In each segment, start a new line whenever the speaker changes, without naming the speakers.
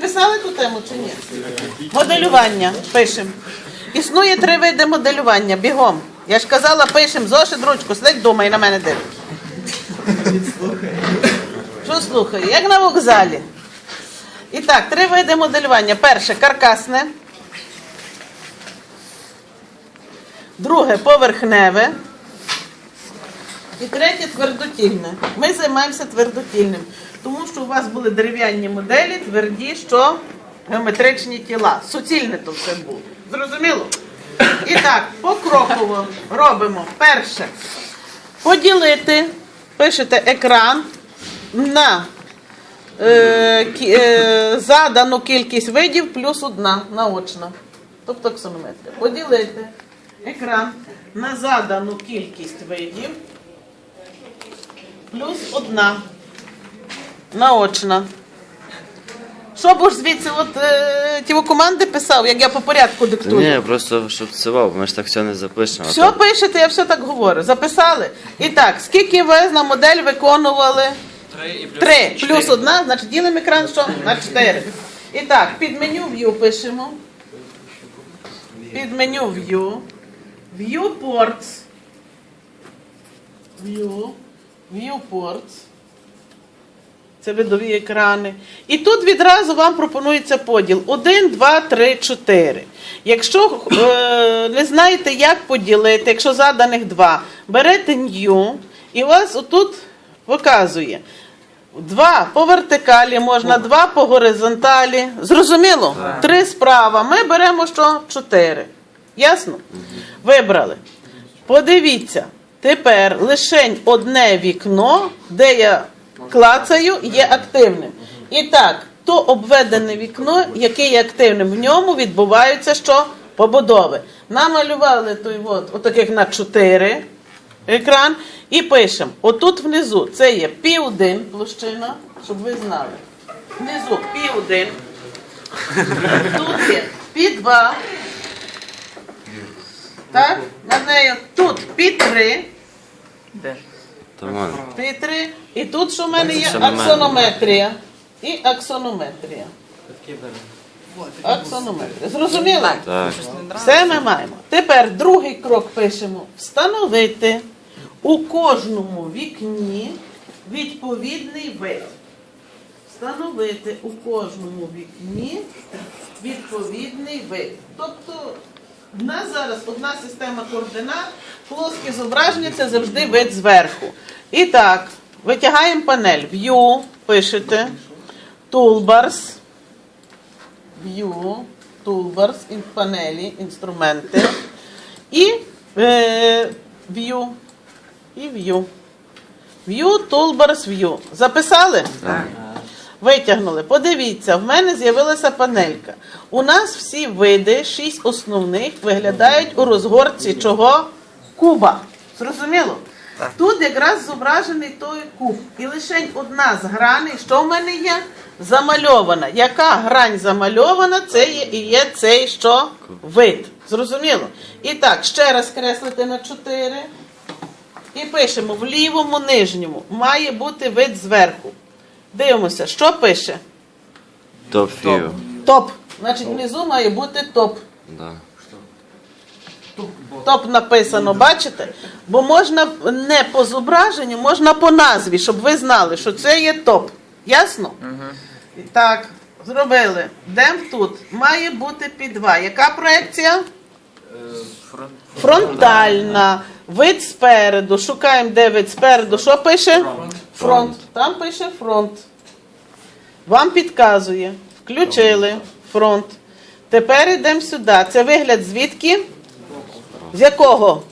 писали ту тему чи ні? Моделювання пишемо. Існує три види моделювання. Бігом. Я ж казала, пишемо зошит, ручку, сидить вдома і на мене дивиться. Що слухаю? Як на вокзалі. І так, три види моделювання. Перше каркасне. Друге поверхневе. І третє твердотільне. Ми займаємося твердотільним, тому що у вас були дерев'яні моделі, тверді, що геометричні тіла. Суцільне то все було. Зрозуміло? І так, покроково робимо. Перше. Поділити, пишете екран на е, е, задану кількість видів плюс одна наочна. Тобто аксонометрія. Поділити екран на задану кількість видів плюс одна наочна. Що б ж звідси от, е, ті команди писав, як я по порядку диктую?
ні, просто щоб це вау, ми ж так все не запишемо.
Все
так-
пишете, я все так говорю. Записали? І так, скільки ви на модель виконували? Три. Плюс одна, значить ділимо екран що? На чотири. І так, під меню View пишемо. Під меню View. Viewports. View. Viewports. Це видові екрани. І тут відразу вам пропонується поділ. 1, 2, 3, 4. Якщо е, не знаєте, як поділити, якщо заданих 2, берете New, і у вас отут показує. Два по вертикалі можна, два по горизонталі. Зрозуміло? Три справа. Ми беремо що? Чотири. Ясно? Вибрали. Подивіться, тепер лишень одне вікно, де я клацаю, є активним. І так, то обведене вікно, яке є активним, в ньому відбуваються що? Побудови. Намалювали той от, отаких на 4 екран і пишемо. Отут внизу це є пі 1 площина, щоб ви знали. Внизу пі 1. Тут є пі 2. Так, над нею тут пі 3. Пі 3. І тут що в мене є
Аксонометрія.
аксонометрія. І аксонометрія. Аксонометрія. Зрозуміло?
Так.
Все ми маємо. Тепер другий крок пишемо. Встановити у кожному вікні відповідний вид. Встановити у кожному вікні відповідний вид. Тобто в нас зараз одна система координат, плоске зображення це завжди вид зверху. І так, витягаємо панель. View, пишете, Toolbars, View, Toolbars, панелі, інструменти. І е, View. І View. View, Toolbars, View. Записали?
Так.
Витягнули. Подивіться, в мене з'явилася панелька. У нас всі види, шість основних, виглядають у розгорці чого? Куба. Зрозуміло? Тут якраз зображений той куб. І лише одна з граней, що в мене є? Замальована. Яка грань замальована, це є і є цей що? Вид. Зрозуміло? І так, ще раз креслити на 4. І пишемо в лівому нижньому має бути вид зверху. Дивимося, що пише?
Топ фів.
Топ. Значить, внизу має бути топ.
Да.
Топ написано, бачите? Бо можна не по зображенню, можна по назві, щоб ви знали, що це є топ. Ясно? Так, зробили. Дем тут. Має бути під 2. Яка проекція? Фронтальна. Вид спереду. Шукаємо, де вид спереду. Що пише? Фронт. Там пише фронт. Вам підказує. Включили фронт. Тепер йдемо сюди. Це вигляд звідки? З якого?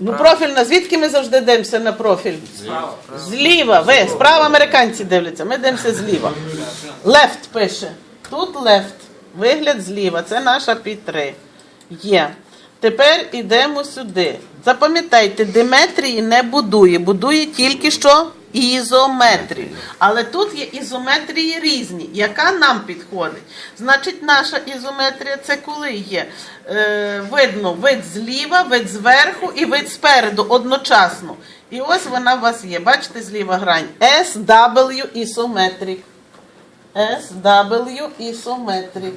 Ну, профільна, звідки ми завжди дивимося на профіль? Зліва. Ви, справа американці дивляться, ми дивимося зліва. Лефт пише. Тут лефт. Вигляд зліва. Це наша Пі-3. Є. Тепер йдемо сюди. Запам'ятайте, диметрії не будує. Будує тільки що ізометрію. Але тут є ізометрії різні. Яка нам підходить? Значить, наша ізометрія це коли є е, видно вид зліва, вид зверху і вид спереду одночасно. І ось вона у вас є. Бачите, зліва грань. SW Isometric. SW ісометрик.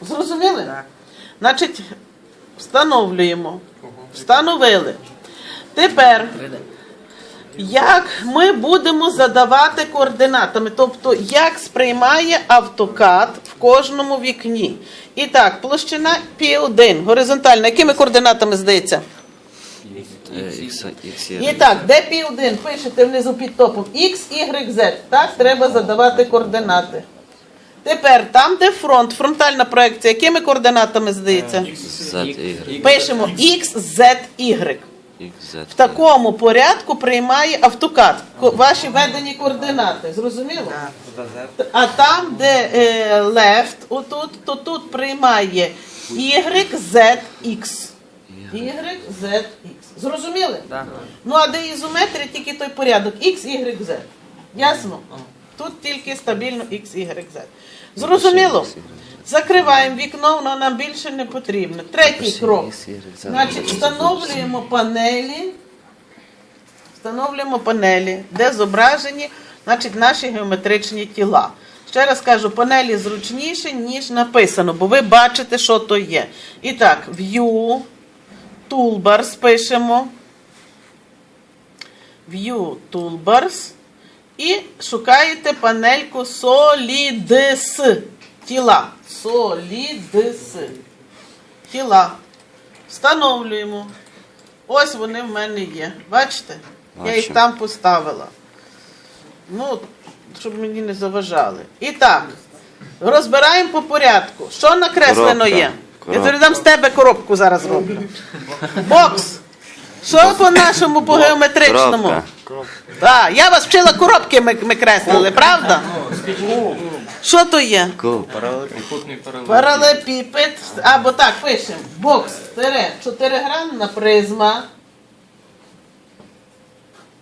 Зрозуміли?
Так.
Значить, встановлюємо. Встановили. Тепер, як ми будемо задавати координатами, тобто як сприймає автокад в кожному вікні. І так, площина P1, горизонтальна. Якими координатами здається? І так, де P1? Пишете внизу під топом X, Y, Z. Так, треба задавати координати. Тепер, там, де фронт, фронтальна проекція, якими координатами здається?
Z, Y.
Пишемо X, Z, Y. В такому порядку приймає автокад ко- ваші введені координати. Зрозуміло? А там, де е, left, отут, то тут приймає Y, Z, X. Y, Z, X. Зрозуміли? Ну а де ізометрія, тільки той порядок X, Y, Z. Ясно? Тут тільки стабільно X, Y, Z. Зрозуміло? Закриваємо вікно, воно нам більше не потрібно. Третій крок. Значить, встановлюємо панелі. Встановлюємо панелі, де зображені значить, наші геометричні тіла. Ще раз кажу, панелі зручніше, ніж написано, бо ви бачите, що то є. І так, View, Toolbars пишемо. View Toolbars. І шукаєте панельку Solidus. Тіла. Solidus. Тіла. Встановлюємо. Ось вони в мене є. Бачите? Я їх там поставила. Ну, щоб мені не заважали. І так, розбираємо по порядку. Що накреслено
Коробка.
є? Я
Коробка.
передам з тебе коробку зараз роблю. Бокс. Що по нашому, по геометричному? Так, я вас вчила коробки ми, ми креслили, правда? Що то є?
Трикутний.
Паралепіпед, або так, пишемо. Бокс, тире, чотиригранна призма,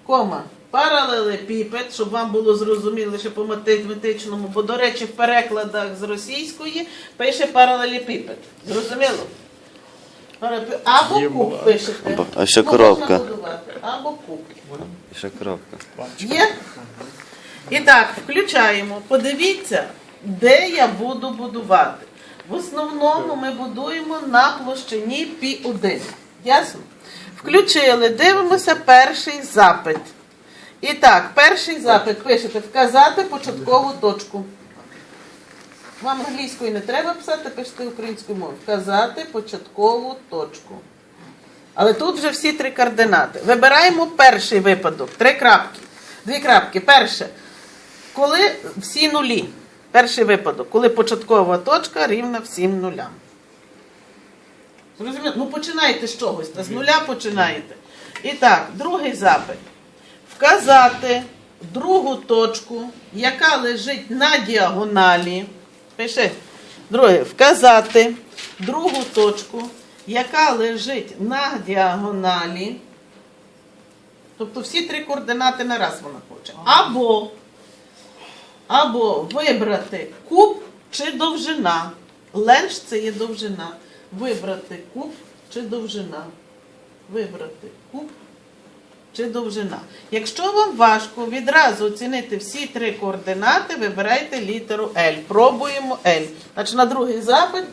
кома, паралелепіпед, щоб вам було зрозуміло ще по математичному, бо, до речі, в перекладах з російської пише паралелепіпед. Зрозуміло? Або куб пишете.
Або- а що
Ну,
коробка?
Або куб.
І ще коробка.
Є? І так, включаємо. Подивіться, де я буду будувати. В основному ми будуємо на площині Пі1. Ясно? Включили, дивимося перший запит. І так, перший запит пишете вказати початкову точку. Вам англійською не треба писати, пишете українською мовою. Вказати початкову точку. Але тут вже всі три координати. Вибираємо перший випадок. Три крапки. Дві крапки. Перше. Коли всі нулі. Перший випадок. Коли початкова точка рівна всім нулям. Зрозуміло? Ну починайте з чогось. Та з нуля починаєте. І так, другий запит. Вказати другу точку, яка лежить на діагоналі. Пиши. Друге. Вказати другу точку, яка лежить на діагоналі. Тобто всі три координати на раз вона хоче. Або, або вибрати куб чи довжина. Ленш це є довжина. Вибрати куб чи довжина. Вибрати куб чи довжина. Якщо вам важко відразу оцінити всі три координати, вибирайте літеру L. Пробуємо L. Значить, на другий запит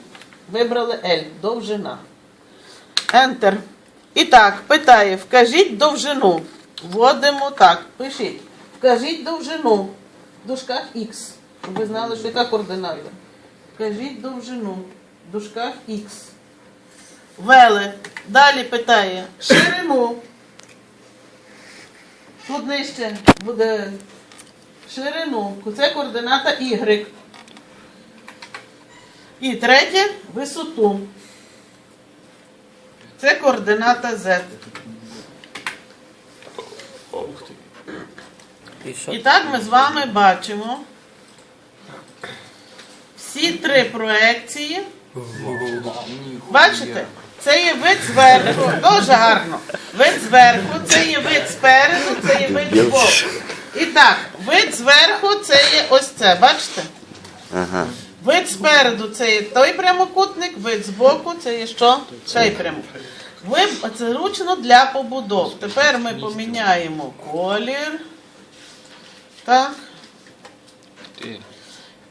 вибрали L. Довжина. Enter. І так, питає, вкажіть довжину. Вводимо так, пишіть. Вкажіть довжину. В дужках X. Ви знали, що яка координата. Вкажіть довжину. В дужках X. Ввели. Далі питає ширину. Тут нижче буде ширину. Це координата Y. І третє висоту. Це координата Z.
І?
І так ми з вами бачимо всі три проекції. Бачите? Це є вид зверху. Дуже гарно. Вид зверху, це є вид спереду, це є вид збоку. І так, вид зверху це є ось це. Бачите?
Ага.
Вид спереду це є той прямокутник, вид збоку це є що? Цей прямокутник. Ви, це зручно для побудов. Тепер ми поміняємо колір. Так.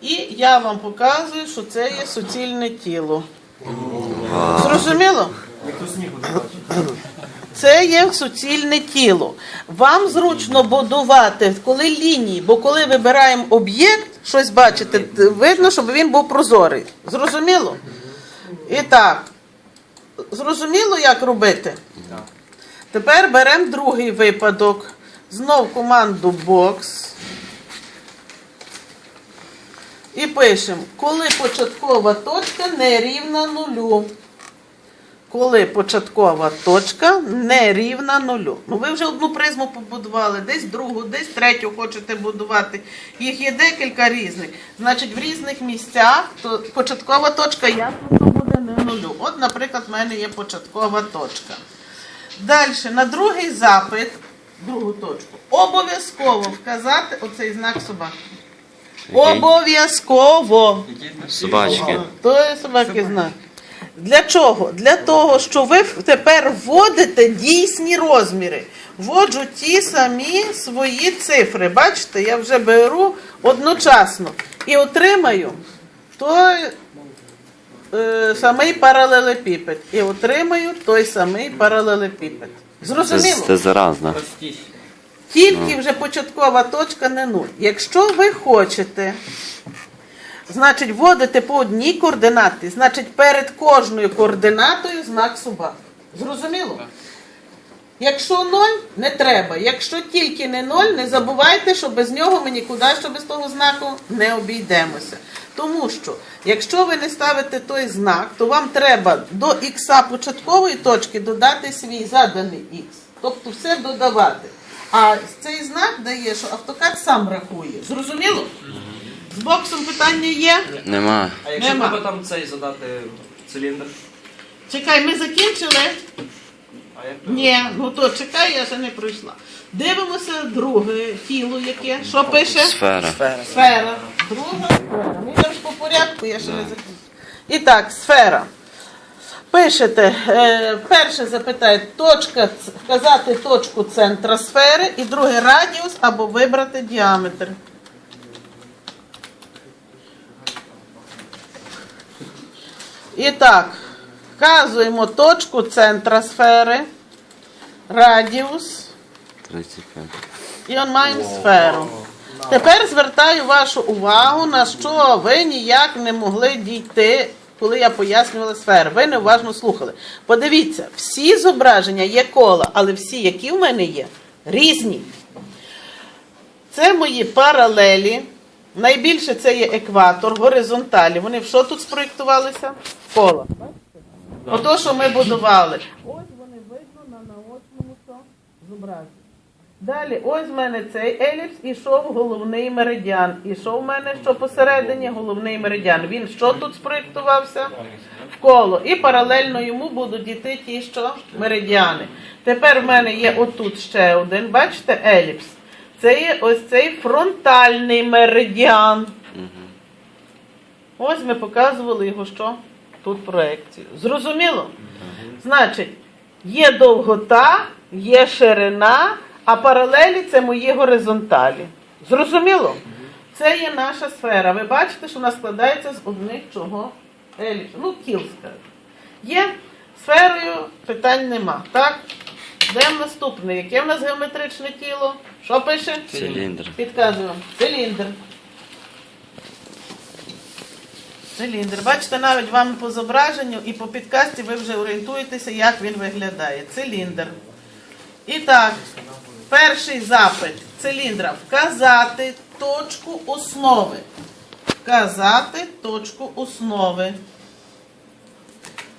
І я вам показую, що це є суцільне тіло. Зрозуміло? Це є суцільне тіло. Вам зручно будувати, коли лінії, бо коли вибираємо об'єкт, щось бачите, видно, щоб він був прозорий. Зрозуміло? І так, зрозуміло, як робити? Тепер беремо другий випадок. Знов команду Box. І пишемо, коли початкова точка не рівна нулю. Коли початкова точка не рівна нулю. Ну ви вже одну призму побудували, десь другу, десь третю хочете будувати. Їх є декілька різних. Значить, в різних місцях то початкова точка ясно, буде не нулю. От, наприклад, в мене є початкова точка. Далі, на другий запит, другу точку, обов'язково вказати оцей знак собаки. Обов'язково.
Собачки.
То є собаки знак. Для чого? Для того, що ви тепер вводите дійсні розміри. Вводжу ті самі свої цифри. Бачите, я вже беру одночасно і отримаю той е, самий паралелепіпед. І отримаю той самий паралелепіпед.
Це,
Зрозуміло?
це заразно.
Тільки вже початкова точка не нуль. Якщо ви хочете, значить вводите по одній координаті, значить перед кожною координатою знак собаки. Зрозуміло? Якщо ноль, не треба. Якщо тільки не ноль, не забувайте, що без нього ми нікуди, що без того знаку не обійдемося. Тому що, якщо ви не ставите той знак, то вам треба до ікса початкової точки додати свій заданий ікс. Тобто все додавати. А цей знак дає, що автокад сам рахує. Зрозуміло? З боксом питання є?
Нема.
А якщо
Нема.
треба там цей задати циліндр?
Чекай, ми закінчили?
А як
Ні, ну то чекай, я ще не пройшла. Дивимося друге тіло яке. Що пише?
Сфера.
Сфера. Друга сфера. Ми йдемо по порядку, я ще не закінчила. І так, сфера. Пишете, е, перше запитає точка, ц- вказати точку центра сфери, і друге радіус або вибрати діаметр. І так, вказуємо точку центра сфери, радіус.
35.
І он маємо сферу. Тепер звертаю вашу увагу, на що ви ніяк не могли дійти, коли я пояснювала сферу. Ви неуважно слухали. Подивіться, всі зображення є кола, але всі, які в мене є, різні. Це мої паралелі. Найбільше це є екватор, горизонталі. Вони в що тут спроєктувалися? В коло. Ото, що ми будували. Ось вони видно на наочному зображенні. Далі, ось в мене цей еліпс ішов головний меридіан. Ішов в мене що посередині головний меридіан. Він що тут спроєктувався? В коло. І паралельно йому будуть йти ті, що меридіани. Тепер в мене є отут ще один, бачите, еліпс. Це є ось цей фронтальний меридіан. Ось ми показували його що? Тут проекцію. Зрозуміло? Значить, є довгота, є ширина, а паралелі це мої горизонталі. Зрозуміло? Це є наша сфера. Ви бачите, що вона складається з одних чого? Еліпсів. Ну, кіл скажу. Є сферою, питань нема. Так? Йдемо наступне. Яке в нас геометричне тіло? Що пише?
Циліндр.
Підказую вам. Циліндр. Циліндр. Бачите, навіть вам по зображенню і по підкасті ви вже орієнтуєтеся, як він виглядає. Циліндр. І так, перший запит циліндра. Вказати точку основи. Вказати точку основи.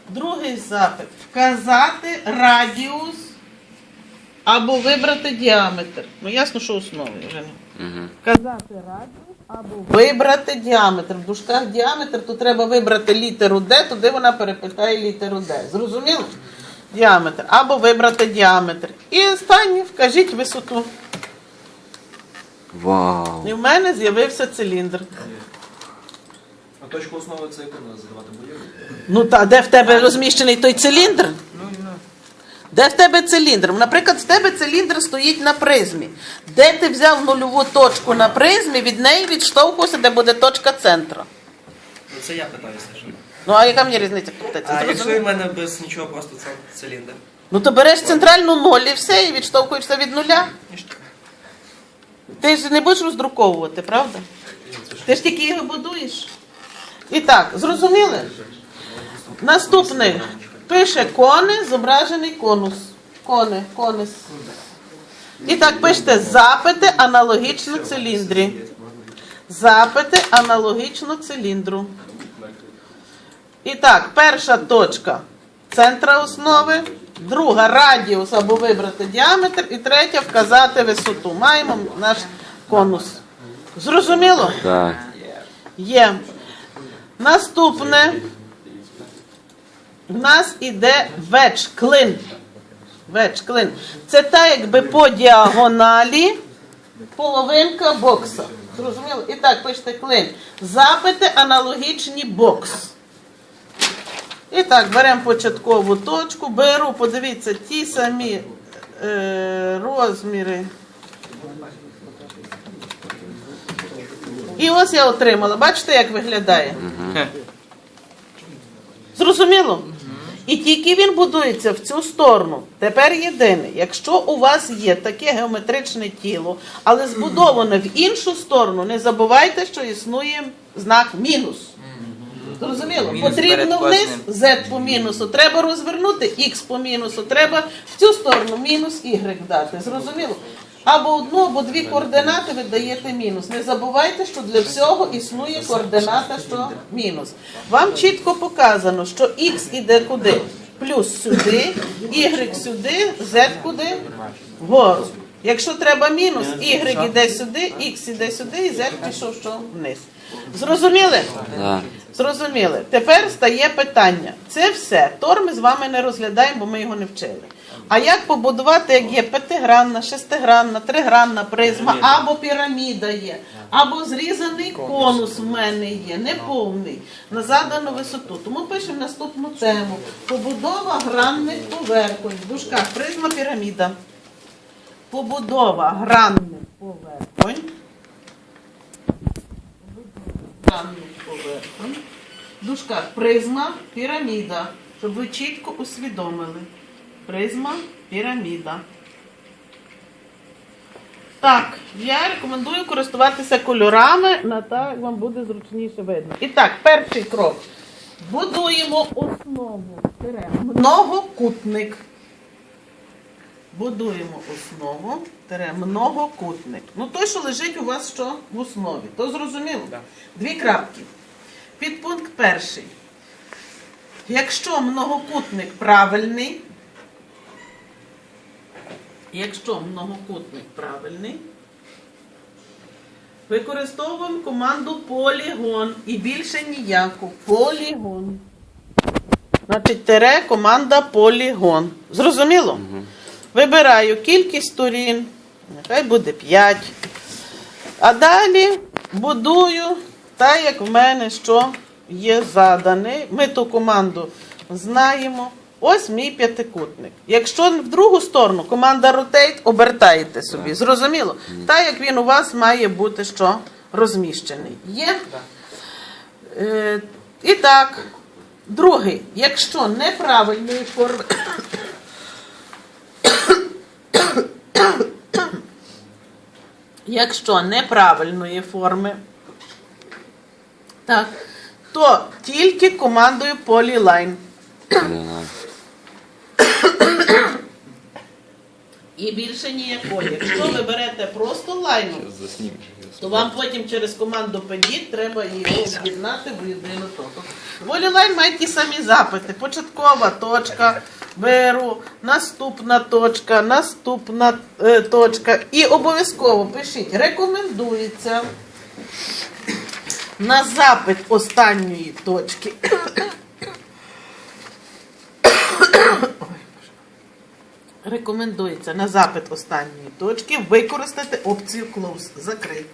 Другий запит. Вказати радіус або вибрати діаметр. Ну ясно, що основи вже не.
Угу.
Вказати радіус або вибрати діаметр. В дужках діаметр, то треба вибрати літеру Д, туди вона перепитає літеру Д. Зрозуміло? Діаметр. Або вибрати діаметр. І останнє, вкажіть висоту.
Вау.
І в мене з'явився циліндр.
А точку основи це яку будівлю?
Ну та де в тебе розміщений той циліндр? Де в тебе циліндр? Наприклад, в тебе циліндр стоїть на призмі. Де ти взяв нульову точку на призмі, від неї відштовхувався, де буде точка центра.
Ну, Це я питаюся. що.
Ну а яка мені різниця?
А якщо в мене без нічого, просто це циліндр.
Ну то береш центральну ноль і все, і відштовхуєшся від нуля. Ти ж не будеш роздруковувати, правда? Ти ж тільки його будуєш. І так, зрозуміли? Наступний. Пише кони, зображений конус. Кони, конус. І так, пишете запити аналогічно циліндрі. Запити аналогічно циліндру. І так, перша точка центра основи, друга радіус або вибрати діаметр, і третя вказати висоту. Маємо наш конус. Зрозуміло?
Так.
Є. Наступне. В нас іде веч, клин. Веч, клин. Це та, якби по діагоналі половинка бокса. Зрозуміло? І так, пишете клин. Запити аналогічні бокс. І так, беремо початкову точку, беру, подивіться, ті самі е, розміри. І ось я отримала. Бачите, як виглядає? Зрозуміло? І тільки він будується в цю сторону. Тепер єдине, якщо у вас є таке геометричне тіло, але збудоване в іншу сторону, не забувайте, що існує знак мінус. Зрозуміло? Потрібно вниз z по мінусу, треба розвернути x по мінусу, треба в цю сторону мінус y дати. Зрозуміло? Або одну, або дві координати ви даєте мінус. Не забувайте, що для всього існує координата, що мінус. Вам чітко показано, що x іде куди? Плюс сюди, y сюди, z куди? Вгору. Якщо треба мінус, y іде сюди, x іде сюди, і z пішов що вниз. Зрозуміли? Зрозуміли. Тепер стає питання. Це все. Тор ми з вами не розглядаємо, бо ми його не вчили. А як побудувати, як є п'ятигранна, шестигранна, тригранна призма, або піраміда є, або зрізаний конус в мене є, неповний, на задану висоту. Тому пишемо наступну тему. Побудова гранних поверхонь. В дужках призма піраміда. Побудова гранних поверхонь. Дужках призма, піраміда. Щоб ви чітко усвідомили. Призма, піраміда. Так, я рекомендую користуватися кольорами на так, вам буде зручніше видно. І так, перший крок. Будуємо основу. Многокутник. Будуємо основу, тире, многокутник. Ну той, що лежить у вас що в основі. То зрозуміло? Дві крапки. Підпункт перший. Якщо многокутник правильний, якщо многокутник правильний, використовуємо команду полігон і більше ніяку. Полігон. Значить, тере команда полігон. Зрозуміло? Вибираю кількість сторін, нехай буде 5. А далі будую так, як в мене що є задане. Ми ту команду знаємо. Ось мій п'ятикутник. Якщо в другу сторону команда rotate, обертаєте собі. Зрозуміло? Так, як він у вас має бути що розміщений. Є? Е, і так, другий. Якщо неправильної форми. Якщо неправильної форми, так, то тільки командою Polyline. І більше ніякої. Якщо ви берете просто лайну, то вам потім через команду Pedit треба її об'єднати в єдину точку. Волілайн має ті самі запити. Початкова точка, беру, наступна точка, наступна е, точка. І обов'язково пишіть, рекомендується на запит останньої точки. Рекомендується на запит останньої точки використати опцію Close. Закрий.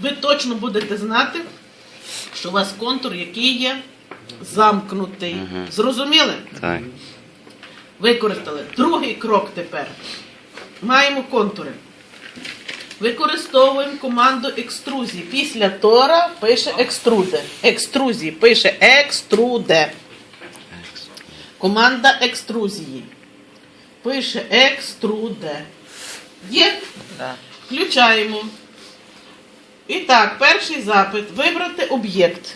Ви точно будете знати, що у вас контур, який є замкнутий. Зрозуміли?
Так.
Використали. Другий крок тепер. Маємо контури. Використовуємо команду екструзії. Після тора пише екструде. Екструзії пише екструде. Команда екструзії. Пише екструде. Є? Включаємо. І так, перший запит. Вибрати об'єкт.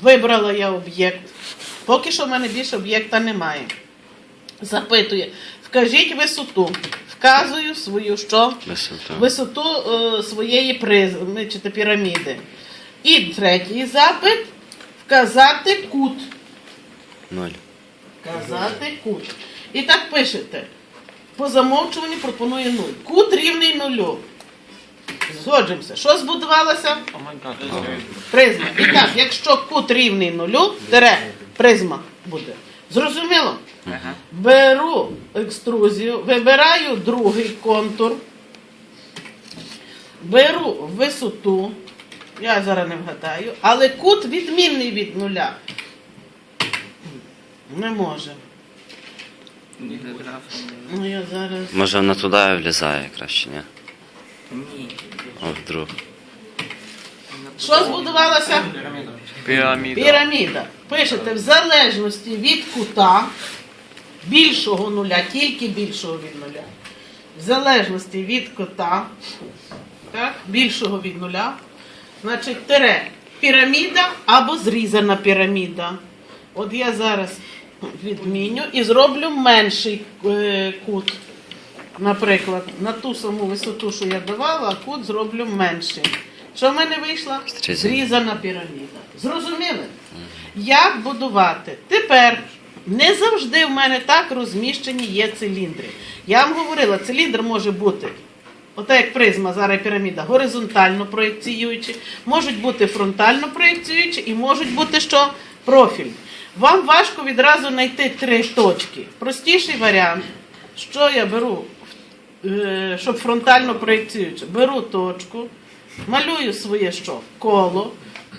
Вибрала я об'єкт. Поки що в мене більше об'єкта немає. Запитує, вкажіть висоту. Вказую свою що?
Висота.
Висоту е, своєї призми чи піраміди. І третій запит вказати кут.
Ноль.
Вказати кут. І так пишете. По замовчуванню пропонує нуль. Кут рівний нулю. Згоджуємося. Що збудувалося? Призма. І так, якщо кут рівний нулю, тире, призма буде. Зрозуміло? Беру екструзію, вибираю другий контур, беру висоту, я зараз не вгадаю, але кут відмінний від нуля. Не може. Ну я зараз.
Може вона туди влізає краще, ні?
Ні.
О, вдруг.
Що збудувалося?
Піраміда.
Піраміда. Пишете в залежності від кута більшого нуля, тільки більшого від нуля. В залежності від кута, так, більшого від нуля, значить тире піраміда або зрізана піраміда. От я зараз відміню і зроблю менший е, кут. Наприклад, на ту саму висоту, що я давала, кут зроблю менший. Що в мене вийшло?
Зрізана.
Піраміда. Зрозуміли? Як будувати? Тепер не завжди в мене так розміщені є циліндри. Я вам говорила, циліндр може бути. Ота як призма, зараз піраміда, горизонтально проєкціюючи, можуть бути фронтально проєкціюючі і можуть бути що? Профіль. Вам важко відразу знайти три точки. Простіший варіант, що я беру, е, щоб фронтально проєкціюючи, беру точку, малюю своє що? Коло,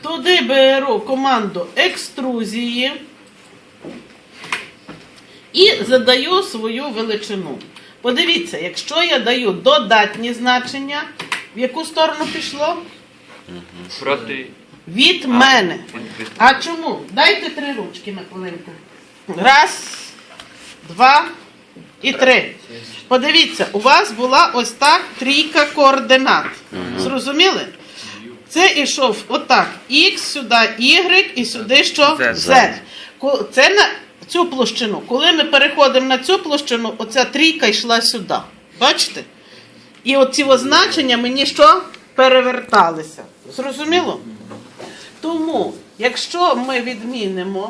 туди беру команду екструзії і задаю свою величину. Подивіться, якщо я даю додатні значення, в яку сторону пішло?
Проти.
Від мене. А чому? Дайте три ручки на хвилинку. Раз, два і три. Подивіться, у вас була ось так трійка координат. Зрозуміли? Це ішов отак. Х, сюди Y і сюди що? Z. Це на цю площину. Коли ми переходимо на цю площину, оця трійка йшла сюди. Бачите? І оці означення мені що? Переверталися. Зрозуміло? Тому, якщо ми відмінимо,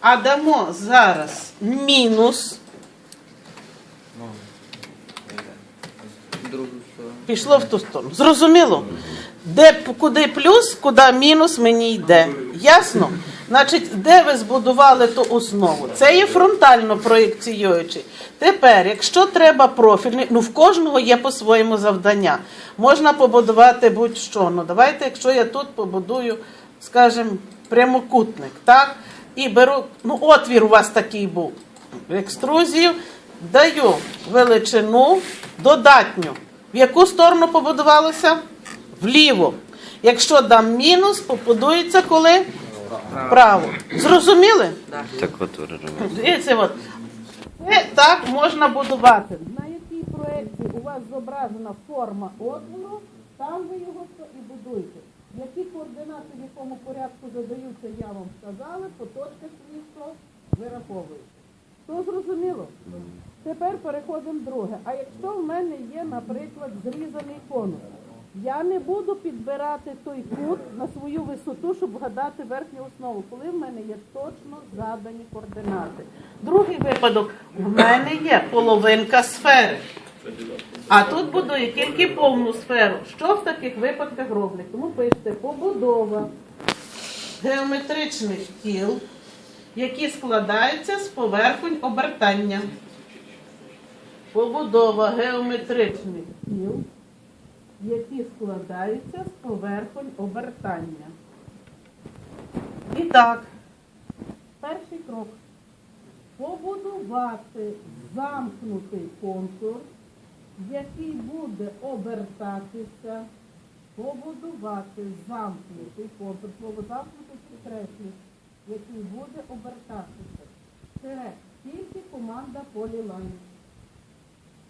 а дамо зараз мінус, пішло в ту сторону. Зрозуміло? Де куди плюс, куди мінус мені йде. Ясно? Значить, де ви збудували ту основу? Це є фронтально проєкціюючий. Тепер, якщо треба профільний, ну в кожного є по-своєму завдання. Можна побудувати будь-що. Ну давайте, якщо я тут побудую, скажімо, прямокутник, так? І беру, ну отвір у вас такий був. в Екструзію, даю величину додатню. В яку сторону побудувалося? Вліво. Якщо дам мінус, побудується коли? Вправо. Зрозуміли?
Так от.
Дивіться, от. Це так можна будувати. На якій проєкції у вас зображена форма отвору, там ви його і будуєте. Які координати в якому порядку задаються, я вам сказала, по точках місто. То зрозуміло? Тепер переходимо друге. А якщо в мене є, наприклад, зрізаний конус, я не буду підбирати той кут на свою висоту, щоб вгадати верхню основу, коли в мене є точно задані координати. Другий випадок в мене є половинка сфери. А тут будує тільки повну сферу. Що в таких випадках роблять? Тому пишете побудова геометричних тіл, які складаються з поверхонь обертання. Побудова геометричних тіл, які складаються з поверхонь обертання. І так, Перший крок. Побудувати замкнутий контур, який буде обертатися. Побудувати замкнутий контур. Замкнутий підкреслюю, який буде обертатися. Це тільки команда полілайн.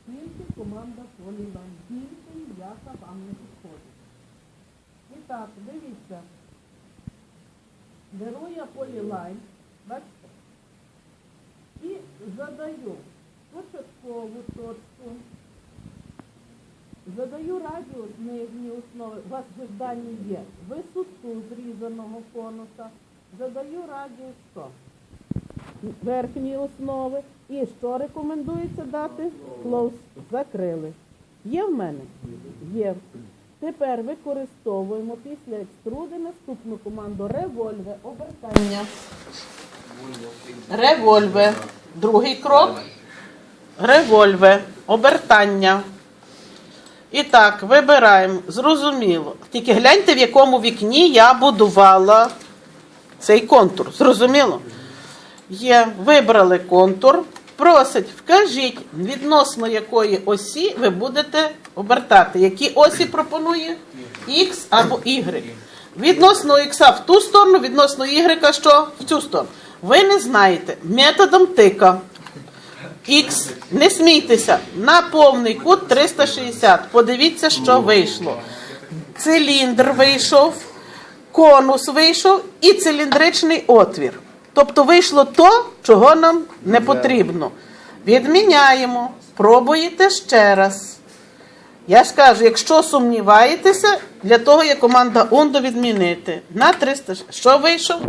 Тільки команда полілайн. Більше ніяка вам не підходить. І так, дивіться. Беру я полілайн, бачите, і задаю початкову точку, задаю радіус нижньої основи, у вас же ж дані є, висоту зрізаного конуса, задаю радіус 100 верхньої основи. І що рекомендується дати? Close. Закрили. Є в мене? Є. Тепер використовуємо після екструди наступну команду револьве, обертання. Револьве. Другий крок. Револьве, обертання. І так, вибираємо. Зрозуміло. Тільки гляньте, в якому вікні я будувала цей контур. Зрозуміло? Є, вибрали контур. Просить, вкажіть, відносно якої осі ви будете обертати. Які осі пропонує? X або Y. Відносно X в ту сторону, відносно Y що? В цю сторону. Ви не знаєте. Методом тика. Х, не смійтеся, на повний кут 360. Подивіться, що вийшло. Циліндр вийшов, конус вийшов і циліндричний отвір. Тобто вийшло то, чого нам не потрібно. Відміняємо, пробуєте ще раз. Я ж кажу, якщо сумніваєтеся, для того є команда Ундо відмінити. На 300. Що вийшов?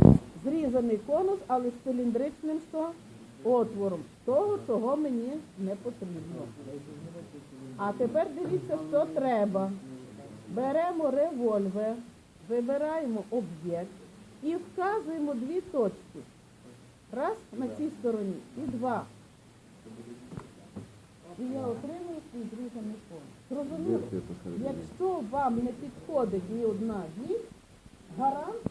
Зрізаний конус, але з циліндричним отвором. Того, чого мені не потрібно. А тепер дивіться, що треба. Беремо револьвер, вибираємо об'єкт і вказуємо дві точки. Раз на цій стороні і два. І я отримую свій зрізаний конус. Зрозуміло? Якщо вам не підходить ні одна з гарант